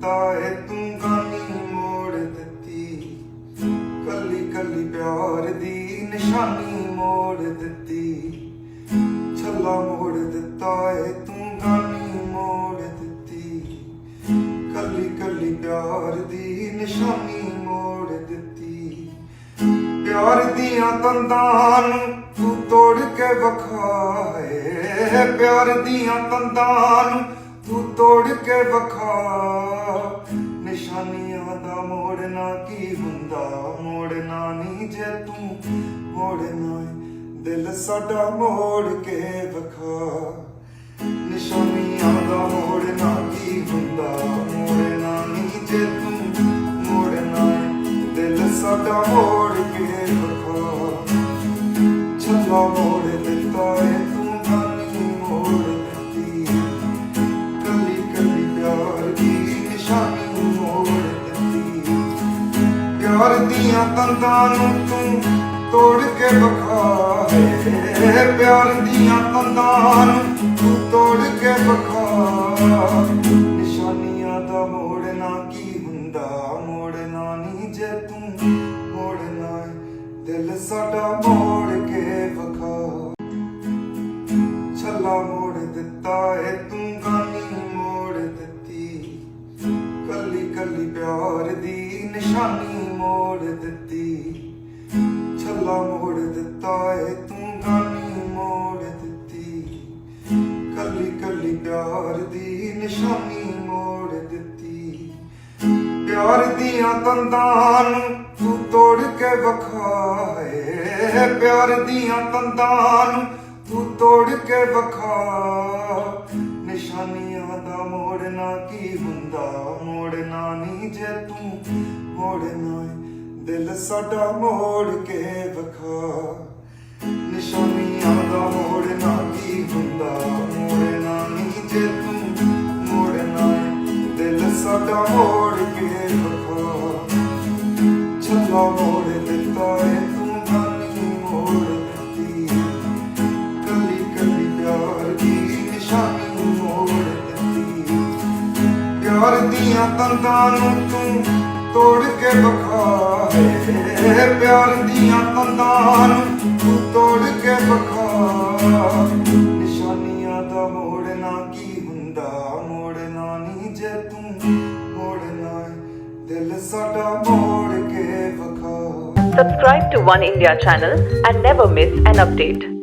ਦਿੱਤਾ ਏ ਤੂੰ ਗਾਨੀ ਮੋੜ ਦਿੱਤੀ। ਕੱਲੀ ਕੱਲੀ ਪਿਆਰ ਦੀ ਨਿਸ਼ਾਨੀ ਮੋੜ ਦਿੱਤੀ। ਛੱਲਾ ਮੋੜ ਦਿੱਤਾ ਏ ਤੂੰ ਗਾਨੀ ਮੋੜ ਦਿੱਤੀ। ਕੱਲੀ ਕੱਲੀ ਪਿਆਰ ਦੀ ਨਿਸ਼ਾਨੀ ਮੋੜ ਦਿੱਤੀ। ਪਿਆਰ ਦੀਆਂ ਤੰਦਾਂ ਨੂੰ ਤੂੰ ਤੋੜ ਕੇ ਵਖਾਏ। ਪਿਆਰ ਦੀਆਂ ਤੰਦਾਂ ਨੂੰ ਤੂੰ ਤੋੜ ਕੇ ਵਿਖਾ। ਨਿਸ਼ਾਨੀਆਂ ਦਾ ਮੋੜਨਾ ਕੀ ਹੁੰਦਾ? ਮੋੜਨਾ ਨਹੀਂ ਜੇ ਤੂੰ ਮੋੜਨਾ ਏ, ਦਿਲ ਸਾਡਾ ਮੋੜ ਕੇ ਵਿਖਾ। ਨਿਸ਼ਾਨੀਆਂ ਦਾ ਮੋੜਨਾ ਕੀ ਹੁੰਦਾ? ਮੋੜਨਾ ਨਹੀਂ ਜੇ ਤੂੰ ਮੋੜਨਾ ਏ, ਦਿਲ ਸਾਡਾ ਮੋੜ ਕੇ ਵਖਾ। ਛੱਲਾ ਮੋੜ ਦਿੱਤਾ ਏ। ਘਰ ਦੀਆਂ ਤੰਦਾਂ ਨੂੰ ਤੂੰ ਤੋੜ ਕੇ ਵਿਖਾ ਪਿਆਰ ਦੀਆਂ ਤੰਦਾਂ ਨੂੰ ਤੂੰ ਤੋੜ ਕੇ ਬਖਾ ਨਿਸ਼ਾਨੀਆਂ ਦਾ ਮੋੜਨਾ ਕੀ ਹੁੰਦਾ? ਮੋੜਨਾ ਨਹੀਂ ਜੇ ਤੂੰ ਮੋੜਨਾ ਏ, ਦਿਲ ਸਾਡਾ ਮੋੜ ਕੇ ਬਖਾ ਛੱਲਾ ਮੋੜ ਦਿੱਤਾ ਏ ਤੂੰ ਗਾਨੀ ਮੋੜ ਦਿੱਤੀ। ਕੱਲੀ ਕੱਲੀ ਪਿਆਰ ਦੀ ਨਿਸ਼ਾਨੀ ਮੋੜ ਦਿੱਤੀ। ਛੱਲਾ ਮੋੜ ਦਿੱਤਾ ਏ, ਤੂੰ ਗਾਨੀ ਮੋੜ ਦਿੱਤੀ। ਕੱਲੀ ਕੱਲੀ ਪਿਆਰ ਦੀ ਨਿਸ਼ਾਨੀ ਮੋੜ ਦਿੱਤੀ। ਪਿਆਰ ਦੀਆਂ ਤੰਦਾਂ ਨੂੰ ਤੂੰ ਤੋੜ ਕੇ ਵਿਖਾਏ। ਪਿਆਰ ਦੀਆਂ ਤੰਦਾਂ ਨੂੰ ਤੂੰ ਤੋੜ ਕੇ ਵਿਖਾ। ਨਿਸ਼ਾਨੀਆਂ ਦਾ ਮੋੜਨਾ ਕੀ ਹੁੰਦਾ? ਮੋੜਨਾ ਨਹੀਂ ਜੇ ਤੂੰ ਮੋੜਨਾ ਦਿਲ ਸਾਡਾ ਮੋੜ ਕੇ ਵਿਖਾ। ਨਿਸ਼ਾਨੀਆਂ ਦਾ ਮੋੜਨਾ ਕੀ ਹੁੰਦਾ ਮੋੜਨਾ ਨਹੀਂ ਜੇ ਤੂੰ ਮੋੜਨਾ ਏ, ਦਿਲ ਸਾਡਾ ਮੋੜ ਕੇ ਵਖਾ। ਛੱਲਾ ਮੋੜ ਦਿੱਤਾ ਏ ਤੂੰ ਗਾਨੀ ਮੋੜ ਦਿੱਤੀ। ਕੱਲੀ ਕੱਲੀ ਪਿਆਰ ਦੀ ਨਿਸ਼ਾਨੀ ਪਿਆਰ ਦੀਆਂ ਤੰਦਾਂ ਨੂੰ ਤੂੰ ਤੋੜ ਕੇ ਵਿਖਾ ਏ ਪਿਆਰ ਦੀਆਂ ਤੰਦਾਂ ਨੂੰ ਤੂੰ ਤੋੜ ਕੇ ਵਿਖਾ ਨਿਸ਼ਾਨੀਆਂ ਦਾ ਮੋੜਨਾ ਕੀ ਹੁੰਦਾ? ਮੋੜਨਾ ਨਹੀਂ ਜੇ ਤੂੰ ਮੋੜਨਾ ਏ, ਦਿਲ ਸਾਡਾ ਮੋੜ ਕੇ ਵਿਖਾ Subscribe to One India channel and never miss an update.